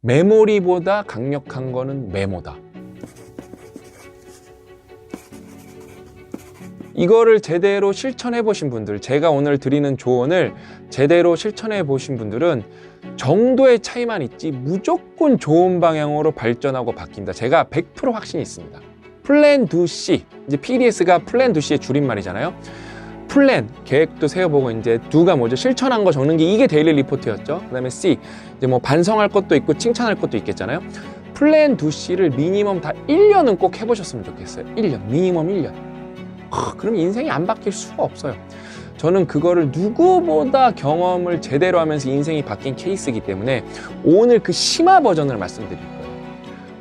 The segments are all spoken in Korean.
메모리보다 강력한 거는 메모다. 이거를 제대로 실천해 보신 분들, 제가 오늘 드리는 조언을 제대로 실천해 보신 분들은 정도의 차이만 있지 무조건 좋은 방향으로 발전하고 바뀐다. 제가 100% 확신이 있습니다. 플랜 2C, 이제 PDS가 플랜 2C의 줄임말이잖아요. 플랜, 계획도 세워보고 이제 두가 뭐죠? 실천한 거 적는 게 이게 데일리 리포트였죠. 그 다음에 C, 이제 뭐 반성할 것도 있고 칭찬할 것도 있겠잖아요. 플랜 2C를 미니멈 다 1년은 꼭 해보셨으면 좋겠어요. 1년, 미니멈 1년. 하, 그럼 인생이 안 바뀔 수가 없어요. 저는 그거를 누구보다 경험을 제대로 하면서 인생이 바뀐 케이스이기 때문에 오늘 그 심화 버전을 말씀드릴 거예요.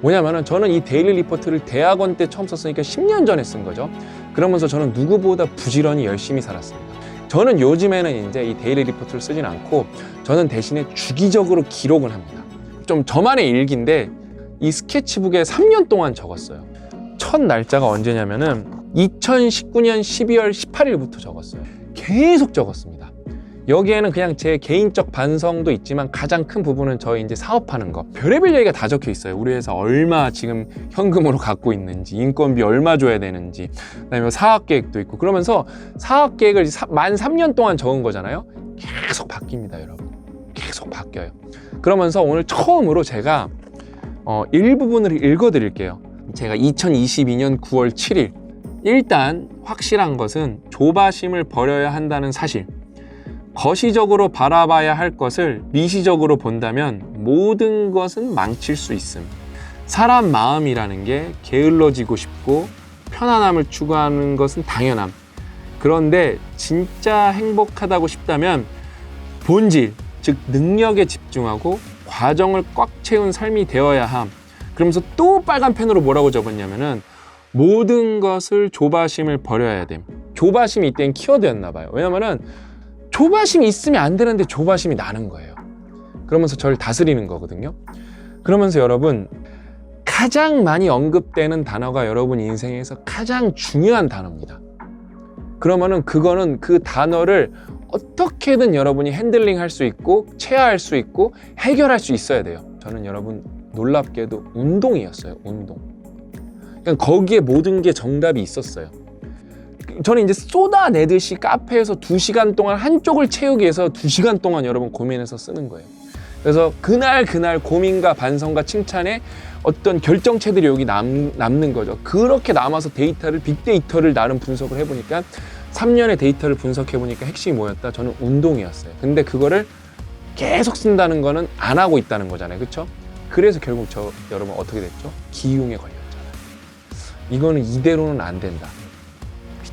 뭐냐면은 저는 이 데일리 리포트를 대학원 때 처음 썼으니까 10년 전에 쓴 거죠. 그러면서 저는 누구보다 부지런히 열심히 살았습니다. 저는 요즘에는 이제 이 데일리 리포트를 쓰진 않고 저는 대신에 주기적으로 기록을 합니다. 좀 저만의 일기인데 이 스케치북에 3년 동안 적었어요. 첫 날짜가 언제냐면은 2019년 12월 18일부터 적었어요. 계속 적었습니다. 여기에는 그냥 제 개인적 반성도 있지만 가장 큰 부분은 저희 이제 사업하는 거. 별의별 얘기가 다 적혀 있어요. 우리 회사 얼마 지금 현금으로 갖고 있는지, 인건비 얼마 줘야 되는지, 그다음에 사업 계획도 있고 그러면서 사업 계획을 사- 만 3년 동안 적은 거잖아요. 계속 바뀝니다, 여러분. 계속 바뀌어요. 그러면서 오늘 처음으로 제가 어, 일부분을 읽어 드릴게요. 제가 2022년 9월 7일 일단 확실한 것은 조바심을 버려야 한다는 사실. 거시적으로 바라봐야 할 것을 미시적으로 본다면 모든 것은 망칠 수 있음. 사람 마음이라는 게 게을러지고 싶고 편안함을 추구하는 것은 당연함. 그런데 진짜 행복하다고 싶다면 본질, 즉 능력에 집중하고 과정을 꽉 채운 삶이 되어야 함. 그러면서 또 빨간 펜으로 뭐라고 적었냐면은 모든 것을 조바심을 버려야 됨. 조바심이 이땐 키워드였나 봐요. 왜냐면은 조바심이 있으면 안 되는데 조바심이 나는 거예요. 그러면서 저를 다스리는 거거든요. 그러면서 여러분 가장 많이 언급되는 단어가 여러분 인생에서 가장 중요한 단어입니다. 그러면은 그거는 그 단어를 어떻게든 여러분이 핸들링 할 수 있고 체화할 수 있고 해결할 수 있어야 돼요. 저는 여러분 놀랍게도 운동이었어요. 운동. 그러니까 거기에 모든 게 정답이 있었어요. 저는 이제 쏟아내듯이 카페에서 두 시간 동안 한쪽을 채우기 위해서 두 시간 동안 여러분 고민해서 쓰는 거예요. 그래서 그날 그날 고민과 반성과 칭찬에 어떤 결정체들이 여기 남, 남는 거죠. 그렇게 남아서 데이터를 빅데이터를 나름 분석을 해보니까 3년의 데이터를 분석해 보니까 핵심이 뭐였다? 저는 운동이었어요. 근데 그거를 계속 쓴다는 거는 안 하고 있다는 거잖아요. 그렇죠? 그래서 결국 저 여러분 어떻게 됐죠? 기흉에 걸렸잖아요. 이거는 이대로는 안 된다.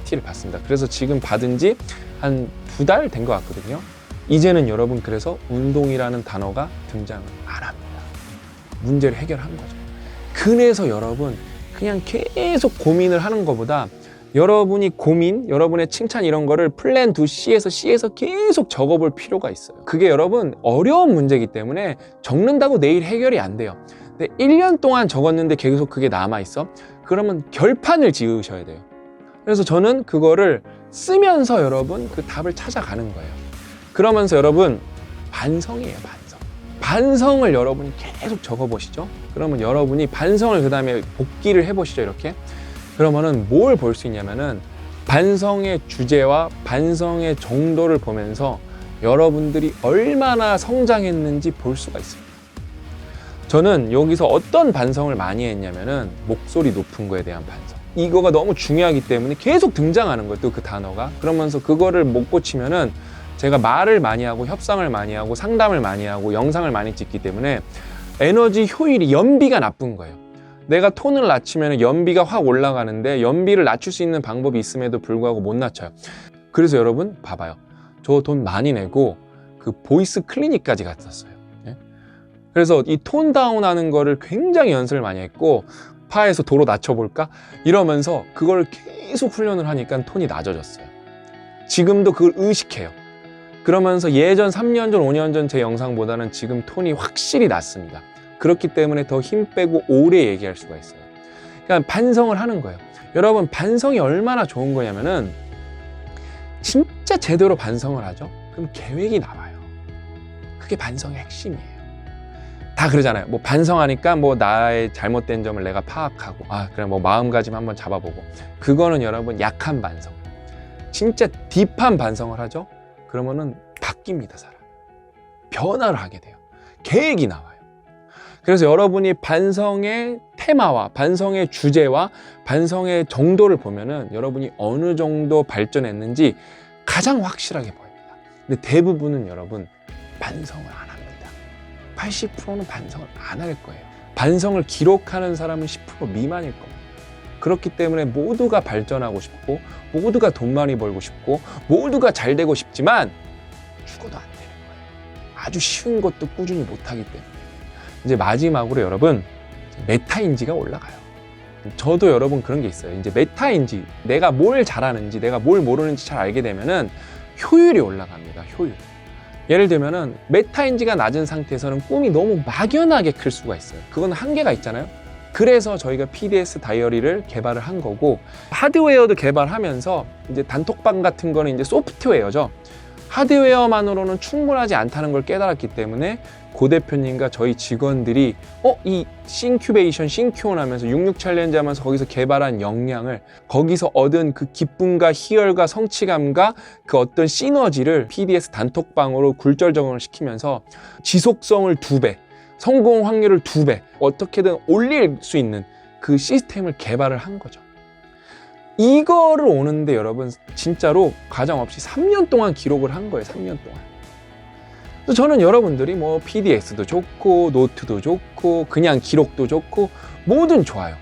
PT를 받습니다. 그래서 지금 받은 지 한 두 달 된 것 같거든요. 이제는 여러분 그래서 운동이라는 단어가 등장을 안 합니다. 문제를 해결한 거죠. 그래서 여러분 그냥 계속 고민을 하는 것보다 여러분이 고민, 여러분의 칭찬 이런 거를 플랜 2C에서 C에서 계속 적어볼 필요가 있어요. 그게 여러분 어려운 문제이기 때문에 적는다고 내일 해결이 안 돼요. 근데 1년 동안 적었는데 계속 그게 남아있어? 그러면 결판을 지으셔야 돼요. 그래서 저는 그거를 쓰면서 여러분 그 답을 찾아가는 거예요. 그러면서 여러분 반성이에요, 반성. 반성을 여러분이 계속 적어보시죠. 그러면 여러분이 반성을 그 다음에 복기를 해보시죠, 이렇게. 그러면은 뭘 볼 수 있냐면은 반성의 주제와 반성의 정도를 보면서 여러분들이 얼마나 성장했는지 볼 수가 있습니다. 저는 여기서 어떤 반성을 많이 했냐면은 목소리 높은 거에 대한 반성. 이거가 너무 중요하기 때문에 계속 등장하는 거예요, 또 그 단어가. 그러면서 그거를 못 고치면은 제가 말을 많이 하고 협상을 많이 하고 상담을 많이 하고 영상을 많이 찍기 때문에 에너지 효율이 연비가 나쁜 거예요. 내가 톤을 낮추면 연비가 확 올라가는데 연비를 낮출 수 있는 방법이 있음에도 불구하고 못 낮춰요. 그래서 여러분 봐봐요. 저 돈 많이 내고 그 보이스 클리닉까지 갔었어요. 예? 그래서 이 톤 다운하는 거를 굉장히 연습을 많이 했고 파에서 도로 낮춰볼까 이러면서 그걸 계속 훈련을 하니까 톤이 낮아졌어요. 지금도 그걸 의식해요. 그러면서 예전 3년 전, 5년 전 제 영상보다는 지금 톤이 확실히 낮습니다. 그렇기 때문에 더 힘 빼고 오래 얘기할 수가 있어요. 그러니까 반성을 하는 거예요. 여러분, 반성이 얼마나 좋은 거냐면은 진짜 제대로 반성을 하죠? 그럼 계획이 나와요. 그게 반성의 핵심이에요. 다 그러잖아요. 뭐 반성하니까 뭐 나의 잘못된 점을 내가 파악하고 아 그래 뭐 마음가짐 한번 잡아보고 그거는 여러분 약한 반성. 진짜 딥한 반성을 하죠. 그러면은 바뀝니다 사람. 변화를 하게 돼요. 계획이 나와요. 그래서 여러분이 반성의 테마와 반성의 주제와 반성의 정도를 보면은 여러분이 어느 정도 발전했는지 가장 확실하게 보입니다. 근데 대부분은 여러분 반성을 안 합니다. 80%는 반성을 안 할 거예요. 반성을 기록하는 사람은 10% 미만일 겁니다. 그렇기 때문에 모두가 발전하고 싶고 모두가 돈 많이 벌고 싶고 모두가 잘 되고 싶지만 죽어도 안 되는 거예요. 아주 쉬운 것도 꾸준히 못하기 때문에 이제 마지막으로 여러분 메타인지가 올라가요. 저도 여러분 그런 게 있어요. 이제 메타인지 내가 뭘 잘하는지 내가 뭘 모르는지 잘 알게 되면은 효율이 올라갑니다. 효율. 예를 들면은 메타인지가 낮은 상태에서는 꿈이 너무 막연하게 클 수가 있어요. 그건 한계가 있잖아요. 그래서 저희가 PDS 다이어리를 개발을 한 거고 하드웨어도 개발하면서 이제 단톡방 같은 거는 이제 소프트웨어죠. 하드웨어만으로는 충분하지 않다는 걸 깨달았기 때문에 고 대표님과 저희 직원들이 어 이 싱큐베이션 싱큐온 하면서 66 챌린지 하면서 거기서 개발한 역량을 거기서 얻은 그 기쁨과 희열과 성취감과 그 어떤 시너지를 PDS 단톡방으로 굴절정을 시키면서 지속성을 두 배, 성공 확률을 두 배, 어떻게든 올릴 수 있는 그 시스템을 개발을 한 거죠. 이거를 오는데 여러분 진짜로 과정 없이 3년 동안 기록을 한 거예요. 3년 동안. 저는 여러분들이 뭐 PDS도 좋고 노트도 좋고 그냥 기록도 좋고 뭐든 좋아요.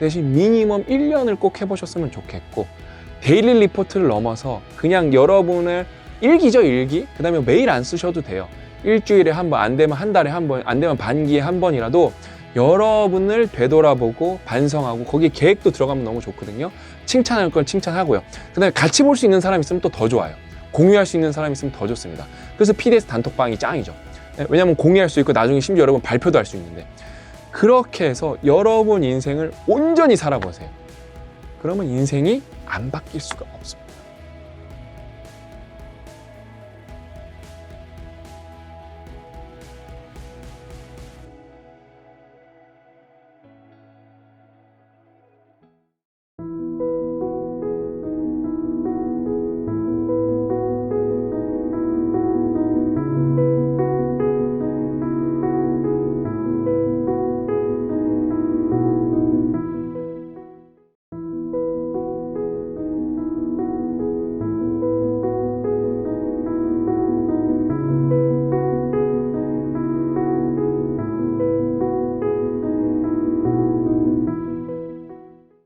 대신 미니멈 1년을 꼭 해보셨으면 좋겠고 데일리 리포트를 넘어서 그냥 여러분을 일기죠 일기? 그 다음에 매일 안 쓰셔도 돼요. 일주일에 한 번 안 되면 한 달에 한 번 안 되면 반기에 한 번이라도 여러분을 되돌아보고 반성하고 거기에 계획도 들어가면 너무 좋거든요. 칭찬할 건 칭찬하고요. 그 다음에 같이 볼 수 있는 사람 있으면 또 더 좋아요 공유할 수 있는 사람 있으면 더 좋습니다. 그래서 PDS 단톡방이 짱이죠. 네, 왜냐하면 공유할 수 있고 나중에 심지어 여러분 발표도 할 수 있는데. 그렇게 해서 여러분 인생을 온전히 살아보세요. 그러면 인생이 안 바뀔 수가 없습니다